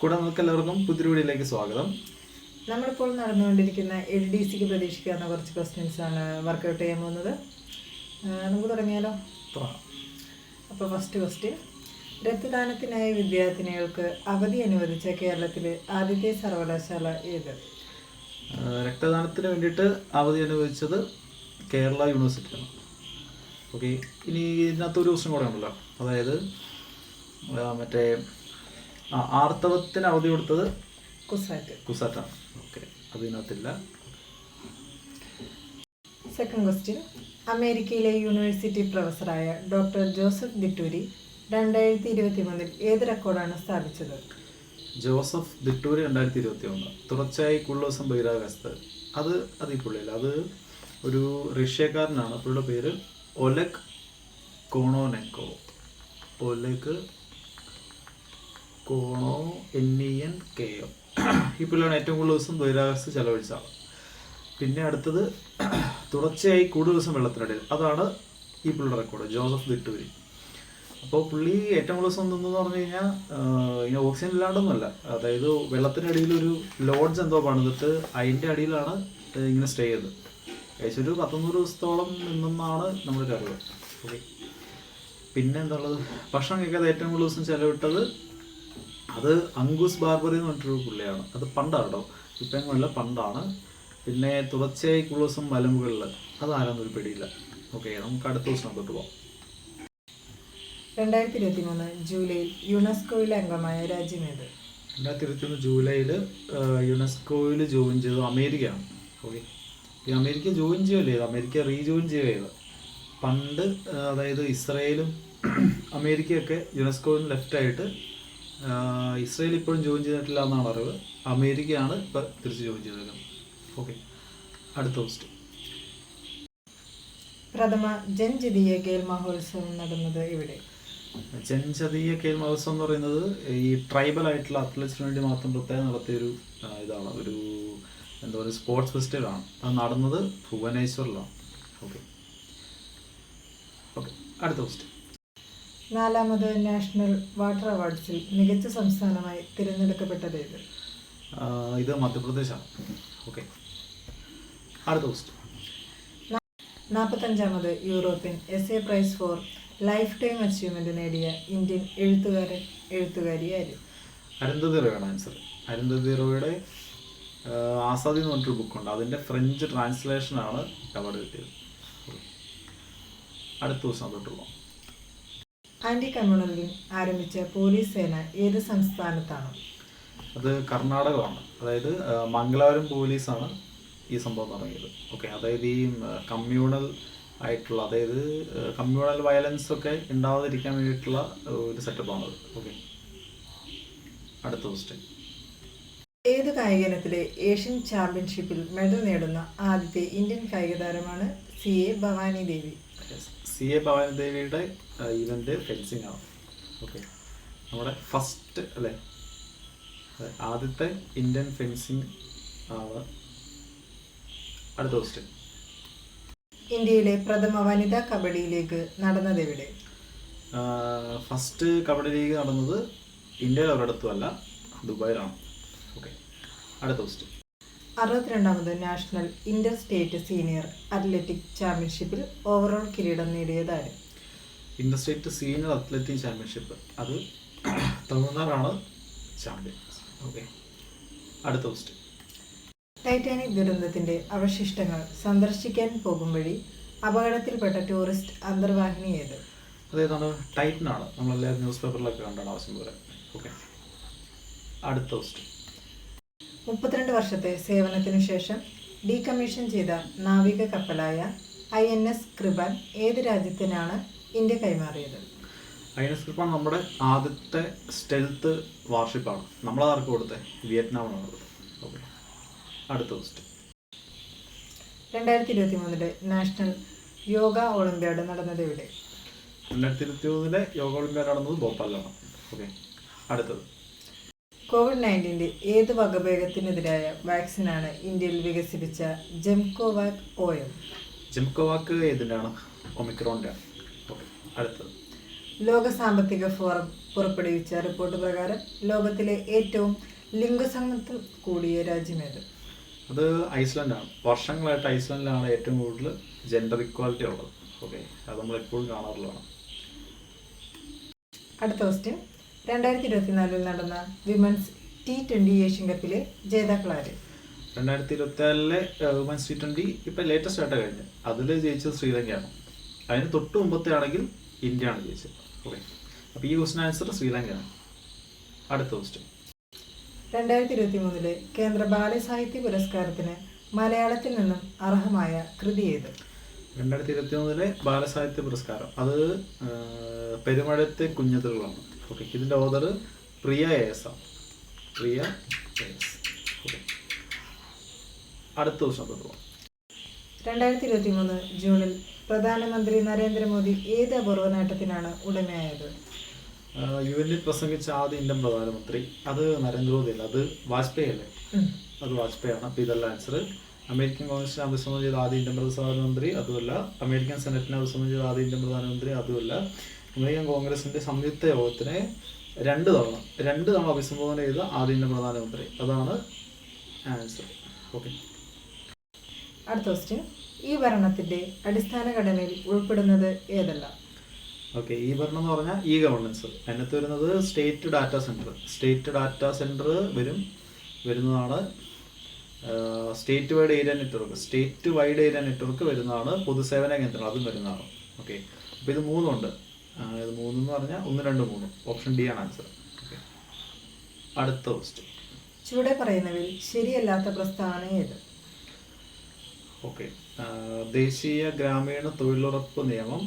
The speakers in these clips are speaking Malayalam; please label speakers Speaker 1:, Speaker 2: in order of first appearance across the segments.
Speaker 1: കൂടെ നമുക്ക് എല്ലാവർക്കും പുതിയ വീഡിയോയിലേക്ക് സ്വാഗതം.
Speaker 2: നമ്മളിപ്പോൾ നടന്നുകൊണ്ടിരിക്കുന്ന എൽ ഡി സിക്ക് പ്രതീക്ഷിക്കാവുന്ന കുറച്ച് ക്വസ്റ്റ്യൻസ് ആണ് വർക്കൗട്ട് ചെയ്യാൻ പോകുന്നത്. നമുക്ക് തുടങ്ങിയാലോ?
Speaker 1: തുടങ്ങാം.
Speaker 2: അപ്പോൾ ഫസ്റ്റ് ക്വസ്റ്റ്യൻ രക്തദാനത്തിനായി വിദ്യാർത്ഥിനികൾക്ക് അവധി അനുവദിച്ച കേരളത്തിലെ ആദ്യത്തെ സർവകലാശാല ഏത്?
Speaker 1: രക്തദാനത്തിന് വേണ്ടിയിട്ട് അവധി അനുവദിച്ചത് കേരള യൂണിവേഴ്സിറ്റിയാണ് ഓക്കെ ഇനി ഇതിനകത്ത് ഒരു ദിവസം കൂടെ ഉണ്ടല്ലോ. അതായത് മറ്റേ ആ, ആർത്തവത്തിന് അവധി കൊടുത്തത്
Speaker 2: കുസാറ്റ്.
Speaker 1: കുസാറ്റാണ്. ഓക്കെ. അതിനകത്തില്ല.
Speaker 2: സെക്കൻഡ് ക്വസ്റ്റ്യൻ അമേരിക്കയിലെ യൂണിവേഴ്സിറ്റി പ്രൊഫസറായ ഡോക്ടർ ജോസഫ് ദിറ്റൂരി രണ്ടായിരത്തി ഇരുപത്തി മൂന്നിൽ ഏത് റെക്കോർഡാണ് സ്ഥാപിച്ചത്?
Speaker 1: ജോസഫ് ദിട്ടൂരി രണ്ടായിരത്തി ഇരുപത്തി ഒന്ന് തുടർച്ചയായി കൂടുതൽ ബഹിരാകാശത്ത്. അത് അതിൽ അത് ഒരു റഷ്യക്കാരനാണ്. പുള്ളിയുടെ പേര് Oleg Kononenko. Oleg Kono N E N K O ഈ പുള്ളിയാണ് ഏറ്റവും കൂടുതൽ ദിവസം ബഹിരാകാശത്ത് ചെലവഴിച്ച. ആൾ പിന്നെ അടുത്തത് തുടർച്ചയായി കൂടുതൽ ദിവസം വെള്ളത്തിനടിയിൽ. അതാണ് ഈ പുള്ളിയുടെ റെക്കോർഡ് ജോസഫ് ദിട്ടൂരി അപ്പോൾ പുള്ളി ഏറ്റവും കൂടുതൽ ദിവസം നിന്നെന്ന് പറഞ്ഞു കഴിഞ്ഞാൽ ഇങ്ങനെ ഓക്സിജൻ ഇല്ലാണ്ടൊന്നുമല്ല. അതായത് വെള്ളത്തിനടിയിൽ ഒരു ലോഡ്ജ് എന്തോ പണിതിട്ട് അതിന്റെ അടിയിലാണ് ഇങ്ങനെ സ്റ്റേ ചെയ്തത്. ഏകദേശം ഒരു പത്തൊന്നൂറ് ദിവസത്തോളം നിന്നെന്നാണ് നമ്മുടെ കരുതുന്നത് ഓക്കെ. പിന്നെ എന്താണുള്ളത് ഭക്ഷണം കഴിക്കാതെ ഏറ്റവും കൂടുതൽ ദിവസം ചെലവിട്ടത് അത് അങ്കുസ് ബാർബറി എന്ന് പറഞ്ഞിട്ടൊരു പുള്ളിയാണ്. അത് പണ്ടാണ് കേട്ടോ പണ്ടാണ്. പിന്നെ തുടർച്ചയായി ദിവസം മലമുകളിൽ. അതാരാന്നൊരു പിടിയില്ല. ഓക്കെ നമുക്ക് അടുത്ത ദിവസം തൊട്ട് പോകാം
Speaker 2: രണ്ടായിരത്തി ഇരുപത്തി മൂന്ന് ജൂലൈയിൽ യുനെസ്കോയിലെ അംഗമായ രാജ്യം ഏത്?
Speaker 1: രണ്ടായിരത്തി ഇരുപത്തിയൊന്ന് ജൂലൈയിൽ യുനെസ്കോയിൽ ജോയിൻ ചെയ്തത് അമേരിക്കയാണ്. ഓക്കെ. ഈ അമേരിക്ക ജോയിൻ ചെയ്യുകയല്ലേ അമേരിക്ക റീജോയിൻ ചെയ്യുക ചെയ്തത് പണ്ട് അതായത് ഇസ്രയേലും അമേരിക്കയൊക്കെ യുനെസ്കോയിൽ ആ, ഇസ്രയേൽ ഇപ്പോഴും ജോയിൻ ചെയ്തിട്ടില്ല എന്നാണ് അറിവ്. അമേരിക്കയാണ് ഇപ്പോൾ തിരിച്ച് ജോയിൻ ചെയ്തേക്കുന്നത്. ഓക്കെ. അടുത്ത ക്വസ്റ്റ്യൻ
Speaker 2: പ്രഥമ ജൻജതീയ കേൽ മഹോത്സവം നടന്നത് ഇവിടെ
Speaker 1: ജൻജതീയ കേൽ മഹോത്സവം എന്ന് പറയുന്നത് ഈ ട്രൈബൽ ആയിട്ടുള്ള അത്ലറ്റ്സിന് വേണ്ടി മാത്രം പ്രത്യേകം നടത്തിയൊരു ഇതാണ്. ഒരു എന്താ പറയുക സ്പോർട്സ് ഫെസ്റ്റിവൽ ആണ്. അത് നടന്നത് ഭുവനേശ്വറിലാണ്. ഓക്കെ. ഓക്കെ. അടുത്ത ക്വസ്റ്റ്യൻ
Speaker 2: നാലാമത് നാഷണൽ വാട്ടർ അവാർഡ്സിൽ മികച്ച സംസ്ഥാനമായി തിരഞ്ഞെടുക്കപ്പെട്ടത് ഏത്?
Speaker 1: ഇത് മധ്യപ്രദേശാണ്. ഓക്കെ. അടുത്ത question
Speaker 2: നാൽപ്പത്തഞ്ചാമത് European S A prize for life time achievement നേടിയ ഇന്ത്യൻ എഴുത്തുകാരൻ എഴുത്തുകാരിയായിരുന്നു
Speaker 1: അരുന്ധതി റോയാണ് ആൻസർ അരുന്ധതി റോയുടെ ആസാദി എന്ന് പറഞ്ഞിട്ടൊരു ബുക്കുണ്ട് അതിന്റെ ഫ്രഞ്ച് ട്രാൻസ്ലേഷനാണ് അവാർഡ് കിട്ടിയത്. അടുത്ത ദിവസം തൊട്ട് പോകാം
Speaker 2: ആന്റി കമ്മ്യൂണലിൽ ആരംഭിച്ച പോലീസ് സേന ഏത് സംസ്ഥാനത്താണ്?
Speaker 1: അത് കർണാടകമാണ്. അതായത് മംഗളവരം മംഗലാപുരം പോലീസാണ് ഈ സംഭവം തുടങ്ങിയത് ഓക്കെ അതായത് ഈ കമ്മ്യൂണൽ ആയിട്ടുള്ള അതായത് കമ്മ്യൂണൽ വയലൻസ് ഒക്കെ ഉണ്ടാവാതിരിക്കാൻ വേണ്ടിയിട്ടുള്ള ഒരു സെറ്റപ്പാണത്. ഓക്കെ. അടുത്ത ക്വസ്റ്റ്യൻ.
Speaker 2: ഏത് കായിക ഇനത്തിലെ ഏഷ്യൻ ചാമ്പ്യൻഷിപ്പിൽ മെഡൽ നേടുന്ന ആദ്യത്തെ ഇന്ത്യൻ കായിക താരമാണ് C A Bhavani Devi
Speaker 1: C A ഭവാനദേവിയുടെ event fencing ആണ്. ഓക്കെ നമ്മുടെ ഫസ്റ്റ് അല്ലേ? ആദ്യത്തെ ഇന്ത്യൻ ഫെൻസിങ് ആണ് അടുത്ത ക്വസ്റ്റ്യൻ
Speaker 2: ഇന്ത്യയിലെ പ്രഥമ വനിതാ കബഡി ലീഗ് നടന്നത് എവിടെ?
Speaker 1: ഫസ്റ്റ് കബഡി ലീഗ് നടന്നത് ഇന്ത്യയിൽ ഒരിടത്തും അല്ല ദുബായിലാണ്. ഓക്കെ അടുത്ത question
Speaker 2: അറുപത്തിരണ്ടാമത് national inter state senior athletic ചാമ്പ്യൻഷിപ്പിൽ ഓവറോൾ കിരീടം നേടിയതാര്?
Speaker 1: Inter state senior athletic championship. അത് തമിഴ്നാടാണ് ചാമ്പ്യൻ. ഓക്കെ. അടുത്ത ക്വസ്റ്റ്യൻ
Speaker 2: ടൈറ്റാനിക് ദുരന്തത്തിന്റെ അവശിഷ്ടങ്ങൾ സന്ദർശിക്കാൻ പോകും വഴി അപകടത്തിൽപ്പെട്ട ടൂറിസ്റ്റ് അന്തർവാഹിനി ഏത്?
Speaker 1: അതേതാണ് ടൈറ്റൻ ആണ് നമ്മളെല്ലാവരും ന്യൂസ് പേപ്പറിലൊക്കെ കണ്ടാണ് ആവശ്യം പോലെ. ഓക്കെ. അടുത്ത ക്വസ്റ്റ്യൻ
Speaker 2: മുപ്പത്തിരണ്ട് വർഷത്തെ സേവനത്തിനു ശേഷം ഡീകമ്മീഷൻ ചെയ്ത നാവിക കപ്പലായ ഐ എൻ എസ് കൃപൻ ഏത് രാജ്യത്തിനാണ് ഇന്ത്യ കൈമാറിയത്?
Speaker 1: ഐ എൻ എസ് കൃപ നമ്മുടെ ആദ്യത്തെ സ്റ്റെൽത്ത് വാർഷിപ്പാണ്. നമ്മൾ ആർക്ക് കൊടുത്തത് വിയറ്റ്നാമാണ് കൊടുത്തത്. ഓക്കെ അടുത്ത ക്വസ്റ്റ്യൻ
Speaker 2: രണ്ടായിരത്തി ഇരുപത്തി മൂന്നിലെ നാഷണൽ യോഗ ഒളിമ്പ്യാഡ് നടന്നത് എവിടെ?
Speaker 1: രണ്ടായിരത്തി ഇരുപത്തി മൂന്നിലെ യോഗ ഒളിമ്പ്യാഡ് നടന്നത് ഭോപ്പാലിലാണ്. ഓക്കെ അടുത്തത്.
Speaker 2: കോവിഡ് നയന്റീന്റെ ഏത് വകഭേദത്തിനെതിരായ വാക്സിനാണ് ഇന്ത്യയിൽ വികസിപ്പിച്ച ജെംകോവാക് ഒ എം
Speaker 1: ജെംകോവാക്ക് ഏതിന്റെയാണ് ഒമിക്രോണിന്റെ ഓക്കെ അടുത്തത്.
Speaker 2: ലോക സാമ്പത്തിക ഫോറം പുറപ്പെടുവിച്ച റിപ്പോർട്ട് പ്രകാരം ലോകത്തിലെ ഏറ്റവും ലിംഗസമത്വം കൂടിയ രാജ്യമേത്?
Speaker 1: അത് ഐസ്ലൻഡാണ്. വർഷങ്ങളായിട്ട് ഐസ്ലൻഡിലാണ് ഏറ്റവും കൂടുതൽ ജെൻഡർ ഇക്വാലിറ്റി ഉള്ളത്. ഓക്കെ അത് നമ്മൾ എപ്പോഴും കാണാറുള്ളതാണ്.
Speaker 2: അടുത്ത ക്വസ്റ്റ്യൻ രണ്ടായിരത്തി ഇരുപത്തിനാലിൽ നടന്ന വിമൻസ് ടി ട്വന്റി ഏഷ്യൻ കപ്പിലെ ജേതാക്കളാര്?
Speaker 1: രണ്ടായിരത്തി ഇരുപത്തിനാലിലെ വിമൻസ് ടി ട്വന്റി ഇപ്പം ലേറ്റസ്റ്റ് ആയിട്ട് കഴിഞ്ഞ് അതിൽ ജയിച്ചത് ശ്രീലങ്കയാണ്. അതിന് തൊട്ട് മുമ്പത്തെ ആണെങ്കിൽ ഇന്ത്യയാണ് ജയിച്ചത്. ഓക്കെ അപ്പോൾ ഈ ക്വസ്റ്റിന് ആൻസർ ശ്രീലങ്കയാണ്. അടുത്ത ക്വസ്റ്റ്യൻ
Speaker 2: രണ്ടായിരത്തി ഇരുപത്തി മൂന്നിലെ കേന്ദ്ര ബാലസാഹിത്യ പുരസ്കാരത്തിന് മലയാളത്തിൽ നിന്നും അർഹമായ കൃതി ഏത്?
Speaker 1: രണ്ടായിരത്തി ഇരുപത്തി മൂന്നിലെ ബാലസാഹിത്യ പുരസ്കാരം. അത് പെരുമഴത്തെ കുഞ്ഞതുകളാണ്. ഓക്കെ ഇതിന്റെ ഓദർ പ്രിയ എസ് ആണ്. പ്രിയ എസ് ഓക്കെ അടുത്ത ക്വസ്റ്റൻ പോകാം
Speaker 2: രണ്ടായിരത്തി ഇരുപത്തി മൂന്ന് ജൂണിൽ പ്രധാനമന്ത്രി നരേന്ദ്രമോദി ഏത് അപൂർവ നേട്ടത്തിനാണ് ഉടമയായത്?
Speaker 1: യു എനിൽ പ്രസംഗിച്ച ആദ്യ ഇന്ത്യൻ പ്രധാനമന്ത്രി. അത് നരേന്ദ്രമോദി അല്ല അത് വാജ്പേയി അല്ലേ. അത് വാജ്പേയി ആണ്. അപ്പോൾ ഇതല്ല ആൻസർ അമേരിക്കൻ കോൺഗ്രസിനെ അഭിസംബോധന ചെയ്ത ആദ്യ ഇന്ത്യൻ പ്രധാനമന്ത്രി അതുമല്ല അമേരിക്കൻ സെനറ്റിനെ അഭിസംബോധന ചെയ്ത ആദ്യ ഇന്ത്യൻ പ്രധാനമന്ത്രി അതുമല്ല. അമേരിക്കൻ കോൺഗ്രസിന്റെ സംയുക്ത യോഗത്തിനെ രണ്ട് തവണ രണ്ട് തവണ അഭിസംബോധന ചെയ്ത ആദ്യ പ്രധാനമന്ത്രി അതാണ് ആൻസർ ഓക്കെ
Speaker 2: അടുത്ത ക്വസ്റ്റ്യൻ ഈ ഭരണത്തിന്റെ അടിസ്ഥാന ഘടനയിൽ ഉൾപ്പെടുന്നത് ഏതല്ല?
Speaker 1: ഓക്കെ ഈ ഭരണം എന്ന് പറഞ്ഞാൽ ഈ ഗവർണൻസ് അതിനകത്ത് വരുന്നത് state data center state data center വരും. വരുന്നതാണ് state wide area network state wide area network വരുന്നതാണ് പൊതുസേവന കേന്ദ്രം. അതും വരുന്നതാണ്. ഓക്കെ അപ്പോൾ ഇത് മൂന്നുണ്ട്. ഇത് മൂന്നെന്ന് പറഞ്ഞാൽ ഒന്ന് രണ്ട് മൂന്ന്. ഓപ്ഷൻ ഡി ആണ് ആൻസർ അടുത്ത ക്വസ്റ്റ്യൻ
Speaker 2: ചുവടെ പറയുന്നവയിൽ ശരിയല്ലാത്ത പ്രസ്താവന ഏത്?
Speaker 1: ഓക്കെ ദേശീയ ഗ്രാമീണ തൊഴിലുറപ്പ് നിയമം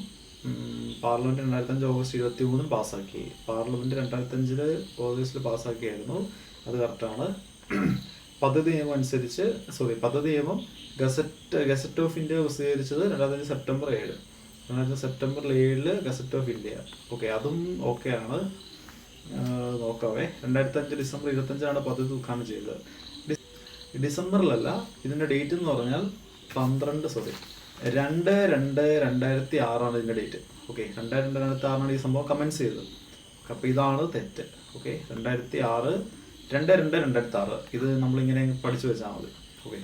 Speaker 1: പാർലമെന്റ് രണ്ടായിരത്തി അഞ്ച് ഓഗസ്റ്റ് ഇരുപത്തി മൂന്നിൽ പാസ്സാക്കി. പാർലമെന്റ് രണ്ടായിരത്തി അഞ്ചിൽ ഓഗസ്റ്റിൽ പാസ്സാക്കിയായിരുന്നു. അത് കറക്റ്റാണ് പദ്ധതി നിയമം അനുസരിച്ച് സോറി പദ്ധതി നിയമം ഗസറ്റ് ഗസറ്റ് ഓഫ് ഇന്ത്യ പ്രസിദ്ധീകരിച്ചത് രണ്ടായിരത്തി അഞ്ച് സെപ്റ്റംബർ ഏഴ്. രണ്ടായിരത്തി സെപ്റ്റംബർ ഏഴിൽ ഗസറ്റ് ഓഫ് ഇന്ത്യ ഓക്കെ അതും ഓക്കെ ആണ്. നോക്കാവേ. രണ്ടായിരത്തി അഞ്ച് ഡിസംബർ ഇരുപത്തഞ്ചാണ് പദ്ധതി ഉദ്ഘാടനം ചെയ്തത്. ഡിസംബറിലല്ല ഇതിന്റെ ഡേറ്റ് എന്ന് പറഞ്ഞാൽ പന്ത്രണ്ട് സോറി രണ്ട് രണ്ട് രണ്ടായിരത്തി ആറാണ് ഇതിന്റെ ഡേറ്റ് ഓക്കെ രണ്ട് രണ്ട് രണ്ടായിരത്തി ആറാണ് ഈ സംഭവം കമൻസ് ചെയ്തത്. അപ്പോൾ ഇതാണ് തെറ്റ്. ഓക്കെ രണ്ടായിരത്തി ആറ് രണ്ട് രണ്ട് രണ്ടായിരത്തി ആറ് ഇത് നമ്മളിങ്ങനെ പഠിച്ചു വെച്ചാൽ മതി. ഓക്കെ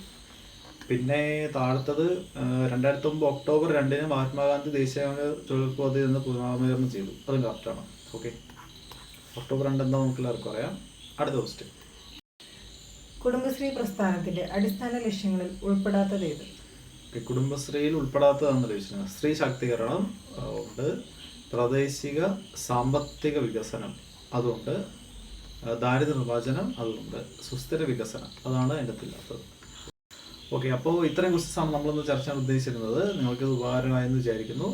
Speaker 1: പിന്നെ താഴത്തത് രണ്ടായിരത്തി ഒമ്പത് ഒക്ടോബർ രണ്ടിന് മഹാത്മാഗാന്ധി ദേശീയ തൊഴിലുറപ്പ് പദ്ധതി എന്ന് പുനർനാമകരണം ചെയ്തു. അതും കറക്റ്റാണ് ഓക്കെ ഒക്ടോബർ രണ്ടെന്താ നമുക്ക് എല്ലാവർക്കും അറിയാം. അടുത്ത ക്വസ്റ്റ്യൻ
Speaker 2: കുടുംബശ്രീ പ്രസ്ഥാനത്തിന്റെ അടിസ്ഥാന ലക്ഷ്യങ്ങളിൽ ഉൾപ്പെടാത്തത് ഏത്?
Speaker 1: കുടുംബശ്രീയിൽ ഉൾപ്പെടാത്തതാണെന്ന് ലക്ഷ്യങ്ങൾ സ്ത്രീ ശാക്തീകരണം ഉണ്ട്. പ്രാദേശിക സാമ്പത്തിക വികസനം അതുകൊണ്ട് ദാരിദ്ര്യ നിർമ്മാർജനം അതുകൊണ്ട് സുസ്ഥിര വികസനം അതാണ് എന്റെ ഇല്ലാത്തത് ഓക്കെ അപ്പോൾ ഇത്രയും ക്വസ്റ്റ്യൻസാണ് നമ്മളൊന്ന് ചർച്ച ചെയ്യാൻ ഉദ്ദേശിച്ചിരുന്നത്. നിങ്ങൾക്ക് ഉപകാരമായെന്ന് വിചാരിക്കുന്നു.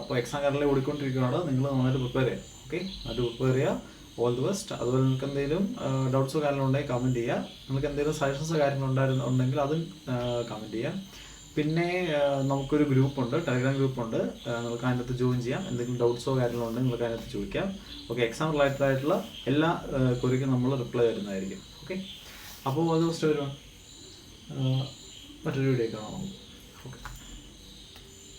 Speaker 1: അപ്പോൾ എക്സാം കാരണം ഓടിക്കൊണ്ടിരിക്കുകയാണ്. നിങ്ങൾ നന്നായിട്ട് പ്രിപ്പയർ ചെയ്യാം ഓക്കെ നന്നായിട്ട് പ്രിപ്പയർ ചെയ്യുക. ഓൾ ദി ബെസ്റ്റ് അതുപോലെ നിങ്ങൾക്ക് എന്തെങ്കിലും ഡൗട്ട്സോ കാര്യങ്ങളോ ഉണ്ടെങ്കിൽ കമന്റ് ചെയ്യുക. നിങ്ങൾക്ക് എന്തെങ്കിലും സജഷൻസ് കാര്യങ്ങൾ ഉണ്ടായിരുന്നു ഉണ്ടെങ്കിൽ അതും കമന്റ് ചെയ്യാം പിന്നെ നമുക്കൊരു ഗ്രൂപ്പുണ്ട് ടെലഗ്രാം ഗ്രൂപ്പുണ്ട് നിങ്ങൾക്ക് അതിനകത്ത് ജോയിൻ ചെയ്യാം. എന്തെങ്കിലും ഡൗട്ട്സോ കാര്യങ്ങളോ ഉണ്ടെങ്കിൽ നിങ്ങൾക്ക് അതിനകത്ത് ചോദിക്കാം. ഓക്കെ എക്സാം റിലേറ്റഡ് ആയിട്ടുള്ള എല്ലാ ക്വറിക്കും നമ്മൾ റിപ്ലൈ തരുന്നതായിരിക്കും. ഓക്കെ അപ്പോൾ ദി ബെസ്റ്റ് വരുവാൻ മറ്റൊരു വീഡിയോ കാണാം.